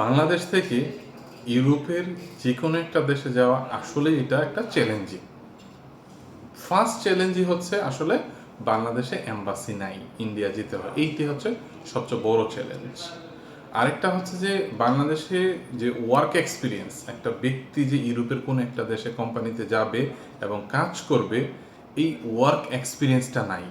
বাংলাদেশ থেকে ইউরোপের যে কোনো একটা দেশে যাওয়া আসলে এটা একটা চ্যালেঞ্জিং ফার্স্ট চ্যালেঞ্জই হচ্ছে আসলে বাংলাদেশে এম্বাসি নাই ইন্ডিয়া যেতে হয়। এইটি হচ্ছে সবচেয়ে বড় চ্যালেঞ্জ আরেকটা হচ্ছে যে বাংলাদেশে যে ওয়ার্ক এক্সপিরিয়েন্স একটা ব্যক্তি যে ইউরোপের কোনো একটা দেশে কোম্পানিতে যাবে এবং কাজ করবে, এই ওয়ার্ক এক্সপিরিয়েন্সটা নাই।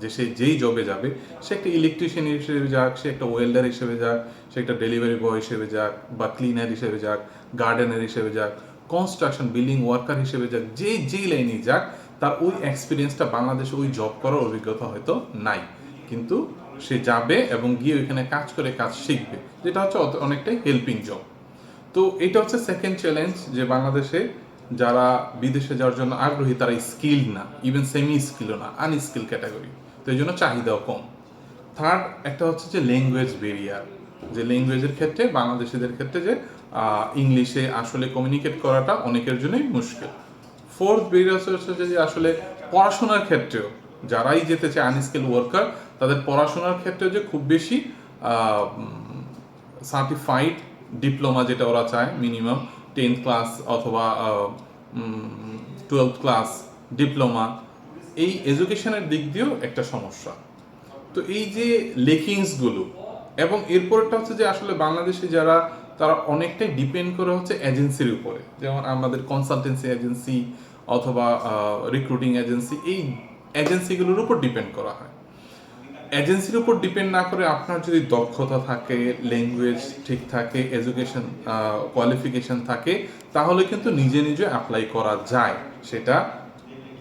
যে সে যেই জবে যাবে, সে একটা ইলেকট্রিশিয়ান হিসেবে যাক, সে একটা ওয়েল্ডার হিসেবে যাক, সে একটা ডেলিভারি বয় হিসেবে যাক, বা ক্লিনার হিসেবে যাক গার্ডেনার হিসেবে যাক কনস্ট্রাকশন বিল্ডিং ওয়ার্কার হিসেবে যাক যে যেই লাইনে যাক, তার ওই এক্সপিরিয়েন্সটা বাংলাদেশে ওই জব করার অভিজ্ঞতা হয়তো নাই। কিন্তু সে যাবে এবং গিয়ে ওইখানে কাজ করে কাজ শিখবে, যেটা হচ্ছে অনেকটাই হেল্পিং জব তো এটা হচ্ছে সেকেন্ড চ্যালেঞ্জ যে বাংলাদেশে যারা বিদেশে যাওয়ার জন্য আগ্রহী, তারা স্কিল না ইভেন সেমি স্কিলও না আনস্কিল ক্যাটাগরি তো এই জন্য চাহিদাও কম। থার্ড একটা হচ্ছে যে ল্যাঙ্গুয়েজ বেরিয়ার যে ল্যাঙ্গুয়েজের ক্ষেত্রে, বাংলাদেশিদের ক্ষেত্রে যে ইংলিশে আসলে কমিউনিকেট করাটা অনেকের জন্যই মুশকিল। ফোর্থ বেরিয়ার হচ্ছে যে আসলে পড়াশোনার ক্ষেত্রেও, যারাই যেতে চায় আনস্কিল ওয়ার্কার তাদের পড়াশোনার ক্ষেত্রেও যে খুব বেশি সার্টিফাইড ডিপ্লোমা যেটা ওরা চায় মিনিমাম টেন্থ ক্লাস অথবা টুয়েলভ ক্লাস ডিপ্লোমা এই এডুকেশনের দিক দিয়েও একটা সমস্যা। তো এই যে লেকিংসগুলো এবং এরপরটা হচ্ছে যে আসলে বাংলাদেশে যারা, তারা অনেকটাই ডিপেন্ড করে হচ্ছে এজেন্সির উপরে। যেমন আমাদের কনসালটেন্সি এজেন্সি অথবা রিক্রুটিং এজেন্সি এই এজেন্সিগুলোর উপর ডিপেন্ড করা হয়। এজেন্সির উপর ডিপেন্ড না করে আপনার যদি দক্ষতা থাকে ল্যাঙ্গুয়েজ ঠিক থাকে এডুকেশন কোয়ালিফিকেশন থাকে, তাহলে কিন্তু নিজে নিজে অ্যাপ্লাই করা যায়। সেটা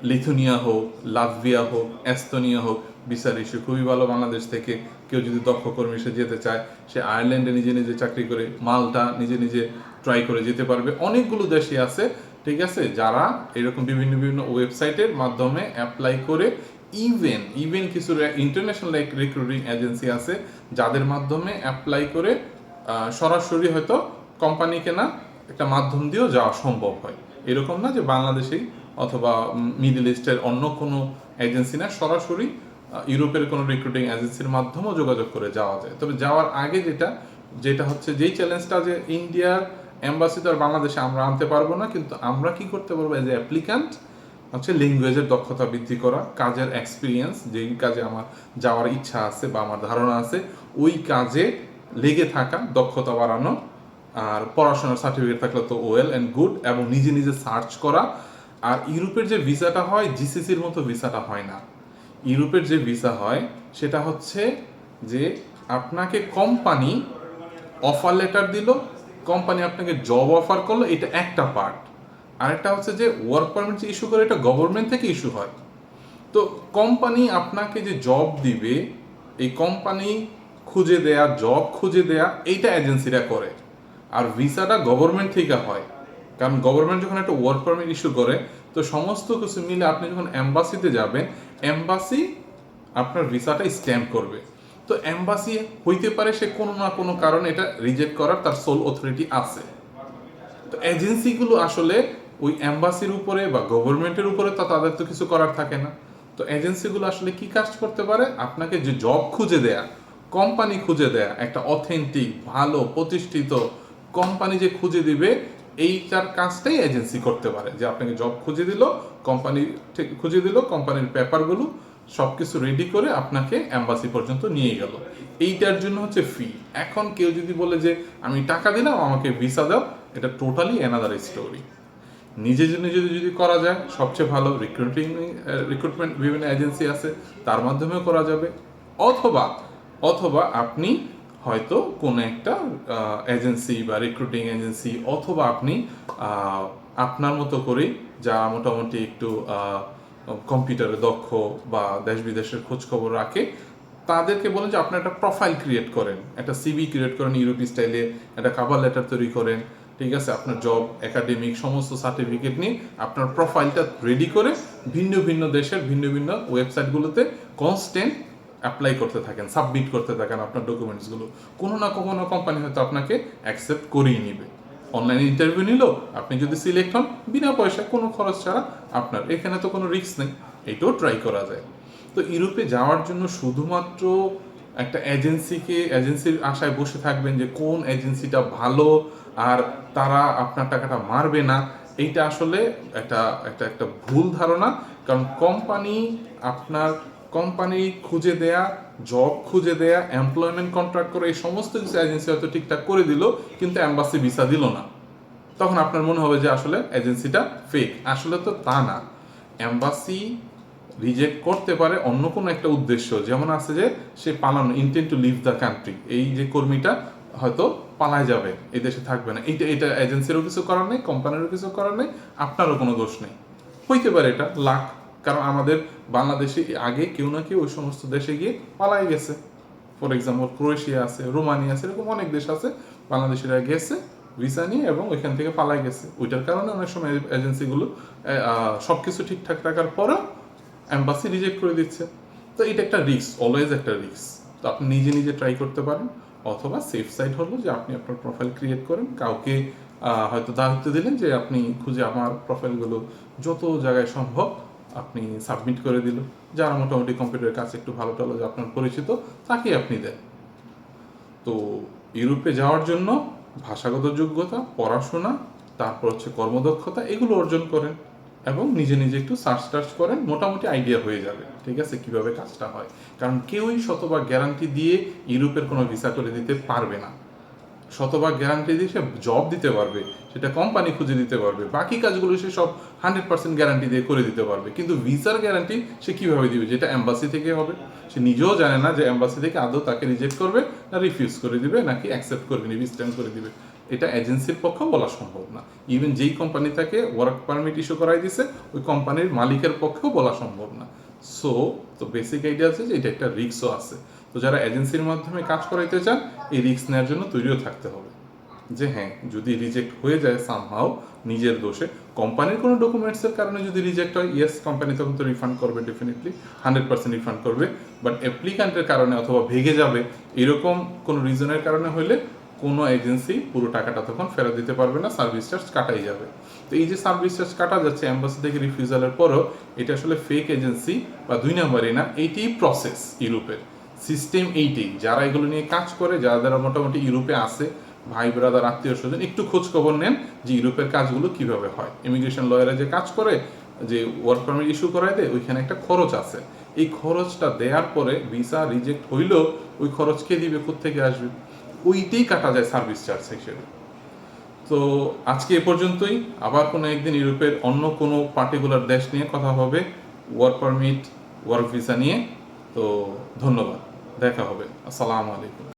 লিথুনিয়া হোক লাটভিয়া হোক, এস্তোনিয়া হোক বিচার ইস্যু খুবই ভালো বাংলাদেশ থেকে। কেউ যদি দক্ষ কর্মী সে যেতে চায়, সে আয়ারল্যান্ডে নিজে নিজে চাকরি করে, মালটা নিজে নিজে ট্রাই করে যেতে পারবে। অনেকগুলো দেশই আছে, ঠিক আছে, যারা এরকম বিভিন্ন বিভিন্ন ওয়েবসাইটের মাধ্যমে অ্যাপ্লাই করে ইভেন ইভেন কিছু ইন্টারন্যাশনাল রিক্রুটিং এজেন্সি আছে, যাদের মাধ্যমে অ্যাপ্লাই করে সরাসরি হয়তো কোম্পানিকে না একটা মাধ্যম দিয়েও যাওয়া সম্ভব হয়। এরকম না যে বাংলাদেশেই অথবা মিডল ইস্টের অন্য কোনো এজেন্সি না, সরাসরি ইউরোপের কোনো রিক্রুটিং এজেন্সির মাধ্যমেও যোগাযোগ করে যাওয়া যায়। তবে যাওয়ার আগে যেটা যেটা হচ্ছে যেই চ্যালেঞ্জটা যে ইন্ডিয়ার আর বাংলাদেশে আমরা আনতে পারব না, কিন্তু আমরা কি করতে পারব এজ এ অ্যাপ্লিক্যান্ট হচ্ছে ল্যাঙ্গুয়েজের দক্ষতা বৃদ্ধি করা, কাজের এক্সপিরিয়েন্স যেই কাজে আমার যাওয়ার ইচ্ছা আছে বা আমার ধারণা আছে, ওই কাজে লেগে থাকা, দক্ষতা বাড়ানো, আর পড়াশোনার সার্টিফিকেট থাকলে তো ওয়েল অ্যান্ড গুড এবং নিজে নিজে সার্চ করা। আর ইউরোপের যে ভিসাটা হয় জিসিসির মতো ভিসাটা হয় না। ইউরোপের যে ভিসা হয়, সেটা হচ্ছে যে আপনাকে কোম্পানি অফার লেটার দিল কোম্পানি আপনাকে জব অফার করল, এটা একটা পার্ট আরেকটা হচ্ছে যে ওয়ার্ক পারমিট যে ইস্যু করে, এটা গভর্নমেন্ট থেকে ইস্যু হয়। তো কোম্পানি আপনাকে যে জব দিবে, এই কোম্পানি খুঁজে দেয়া জব খুঁজে দেয়া, এইটা এজেন্সিরা করে। আর ভিসাটা গভর্নমেন্ট থেকে হয়। কারণ গভর্নমেন্ট যখন একটা ওয়ার্ক পারমিট ইস্যু করে, তো সমস্ত কিছু মিলে আপনি যখন অ্যাম্বাসিতে যাবেন অ্যাম্বাসি আপনার ভিসাটা স্ট্যাম্প করবে। তো এম্বাসি হইতে পারে সে কোনো না কোনো কারণে এটা রিজেক্ট করার তার সোল অথরিটি আছে। তো এজেন্সিগুলো আসলে ওই এম্বাসির উপরে বা গভর্নমেন্টের উপরে তো তাদের তো কিছু করার থাকে না। তো এজেন্সিগুলো আসলে কি কাজ করতে পারে? আপনাকে যে জব খুঁজে দেয়া কোম্পানি খুঁজে দেয়া, একটা অথেন্টিক ভালো, প্রতিষ্ঠিত কোম্পানি যে খুঁজে দিবে, এইটার কাজটাই এজেন্সি করতে পারে। যে আপনাকে জব খুঁজে দিল কোম্পানি ঠিক খুঁজে দিল কোম্পানির পেপারগুলো সব কিছু রেডি করে আপনাকে অ্যাম্বাসি পর্যন্ত নিয়ে গেল। এইটার জন্য হচ্ছে ফি এখন কেউ যদি বলে যে, আমি টাকা দিলাম, আমাকে ভিসা দাও, এটা টোটালি অ্যানাদার স্টোরি নিজে নিজে যদি করা যায়, সবচেয়ে ভালো রিক্রুটিং রিক্রুটমেন্ট বিভিন্ন এজেন্সি আছে, তার মাধ্যমেও করা যাবে। অথবা অথবা আপনি হয়তো কোনো একটা এজেন্সি বা রিক্রুটিং এজেন্সি অথবা আপনি আপনার মতো করে যারা মোটামুটি একটু কম্পিউটারে দক্ষ বা দেশ বিদেশের খোঁজ খবর রাখে, তাদেরকে বলেন যে আপনার একটা প্রোফাইল ক্রিয়েট করেন, একটা সিভি ক্রিয়েট করেন ইউরোপি স্টাইলে একটা কাভার লেটার তৈরি করেন ঠিক আছে, আপনার জব একাডেমিক সমস্ত সার্টিফিকেট নিয়ে আপনার প্রোফাইলটা রেডি করে ভিন্ন ভিন্ন দেশের ভিন্ন ভিন্ন ওয়েবসাইটগুলোতে কনস্ট্যান্ট অ্যাপ্লাই করতে থাকেন সাবমিট করতে থাকেন আপনার ডকুমেন্টসগুলো কোনো না কোনো কোম্পানি হয়তো আপনাকে অ্যাকসেপ্ট করিয়ে নিবে। অনলাইনে ইন্টারভিউ নিল, আপনি যদি সিলেক্ট হন, বিনা পয়সায় কোনো খরচ ছাড়া আপনার, এখানে তো কোনো রিস্ক নেই এটাও ট্রাই করা যায়। তো ইউরোপে যাওয়ার জন্য শুধুমাত্র একটা এজেন্সিকে এজেন্সির আশায় বসে থাকবেন যে কোন এজেন্সিটা ভালো আর তারা আপনার টাকাটা মারবে না, এইটা আসলে একটা একটা একটা ভুল ধারণা। কারণ কোম্পানি আপনার কোম্পানি খুঁজে দেয়া জব খুঁজে দেয়া এমপ্লয়মেন্ট কন্ট্রাক্ট করে এই সমস্ত কিছু এজেন্সি হয়তো ঠিকঠাক করে দিল, কিন্তু অ্যাম্বাসি ভিসা দিল না। তখন আপনার মনে হবে যে আসলে এজেন্সিটা ফেক আসলে তো তা না। অ্যাম্বাসি রিজেক্ট করতে পারে অন্য কোনো একটা উদ্দেশ্য। যেমন আছে যে সে পালানো intent to leave the country এই যে কর্মীটা হয়তো পালায় যাবে, এই দেশে থাকবে না। এইটা এটা এজেন্সিরও কিছু করার নেই কোম্পানিরও কিছু করার নেই, আপনারও কোনো দোষ নেই। হইতে পারে এটা, লাখ, কারণ আমাদের বাংলাদেশে আগে কেউ না কেউ ওই সমস্ত দেশে গিয়ে পালাই গেছে। ফর এক্সাম্পল ক্রোয়েশিয়া আছে, রোমানিয়া আছে, এরকম অনেক দেশ আছে, বাংলাদেশিরা গেছে ভিসা নিয়ে এবং ওইখান থেকে পালাই গেছে। ওইটার কারণে অনেক সময় এজেন্সিগুলো সব কিছু ঠিকঠাক রাখার পরেও অ্যাম্বাসি রিজেক্ট করে দিচ্ছে। তো এটা একটা রিস্ক অলওয়েজ একটা রিস্ক তো আপনি নিজে নিজে ট্রাই করতে পারেন। অথবা সেফ সাইড হলো যে আপনি আপনার প্রোফাইল ক্রিয়েট করেন। কাউকে হয়তো দায়িত্ব দিলেন যে আপনি খুঁজে আমার প্রোফাইলগুলো যত জায়গায় সম্ভব আপনি সাবমিট করে দিল যারা মোটামুটি কম্পিউটারের কাছে একটু ভালো টালো, যে আপনার পরিচিত, তাকেই আপনি দেন। তো ইউরোপে যাওয়ার জন্য ভাষাগত যোগ্যতা, পড়াশোনা, তারপর হচ্ছে কর্মদক্ষতা, এগুলো অর্জন করেন। এবং নিজে নিজে একটু সার্চ টার্চ করেন, মোটামুটি আইডিয়া হয়ে যাবে, ঠিক আছে, কীভাবে কাজটা হয়। কারণ কেউই শতভাগ গ্যারান্টি দিয়ে ইউরোপের কোনো ভিসা করে দিতে পারবে না। শতভাগ গ্যারান্টি দিয়ে সে জব দিতে পারবে, সেটা কোম্পানি খুঁজে দিতে পারবে, বাকি কাজগুলো সে সব হান্ড্রেড পার্সেন্ট গ্যারান্টি দিয়ে করে দিতে পারবে। কিন্তু ভিসার গ্যারান্টি সে কীভাবে দিবে? যেটা অ্যাম্বাসি থেকে হবে। সে নিজেও জানে না যে অ্যাম্বাসি থেকে আদৌ তাকে রিজেক্ট করবে না রিফিউজ করে দিবে, নাকি অ্যাকসেপ্ট করবে নিবি স্ট্যাম্প করে দিবে। এটা এজেন্সির পক্ষেও বলা সম্ভব না। ইভেন যেই কোম্পানি তাকে ওয়ার্ক পারমিট ইস্যু করাই দিছে, ওই কোম্পানির মালিকের পক্ষেও বলা সম্ভব না। সো তো বেসিক আইডিয়া আছে যে এটা একটা রিস্কও আছে। তো যারা এজেন্সির মাধ্যমে কাজ করাইতে চান, এই রিস্ক নেওয়ার জন্য তৈরিও থাকতে হবে। যে হ্যাঁ যদি রিজেক্ট হয়ে যায় সামহাও নিজের দোষে কোম্পানির কোনো ডকুমেন্টসের কারণে যদি রিজেক্ট হয় ইয়েস কোম্পানি তখন তো রিফান্ড করবে ডেফিনেটলি হান্ড্রেড পার্সেন্ট রিফান্ড করবে। বাট অ্যাপ্লিকান্টের কারণে অথবা ভেঙে যাবে, এরকম কোনো রিজনের কারণে হইলে কোনো এজেন্সি পুরো টাকাটা তখন ফেরত দিতে পারবে না সার্ভিস চার্জ কাটাই যাবে। তো এই যে সার্ভিস চার্জ কাটা যাচ্ছে অ্যাম্বাসি থেকে রিফিউজালের পরও, এটা আসলে ফেক এজেন্সি বা দুই নম্বরই না এইটাই প্রসেস ইউরোপের। সিস্টেম এইটাই যারা এগুলো নিয়ে কাজ করে, যারা যারা মোটামুটি ইউরোপে আসে ভাই, ব্রাদার, আত্মীয় স্বজন, একটু খোঁজ খবর নেন যে ইউরোপের কাজগুলো কীভাবে হয়। ইমিগ্রেশন লয়ারে যে কাজ করে, যে ওয়ার্ক পারমিট ইস্যু করায় দেয়, ওইখানে একটা খরচ আছে। এই খরচটা দেওয়ার পরে ভিসা রিজেক্ট হইলেও ওই খরচ কে দিবে কোথেকে আসবে? ওইটাই কাটা যায় সার্ভিস চার্জ হিসেবে। তো আজকে এ পর্যন্তই। আবার কোনো একদিন ইউরোপের অন্য কোনো পার্টিকুলার দেশ নিয়ে কথা হবে ওয়ার্ক পারমিট ওয়ার্ক ভিসা নিয়ে। তো ধন্যবাদ। দেখা হবে। আসসালামু আলাইকুম।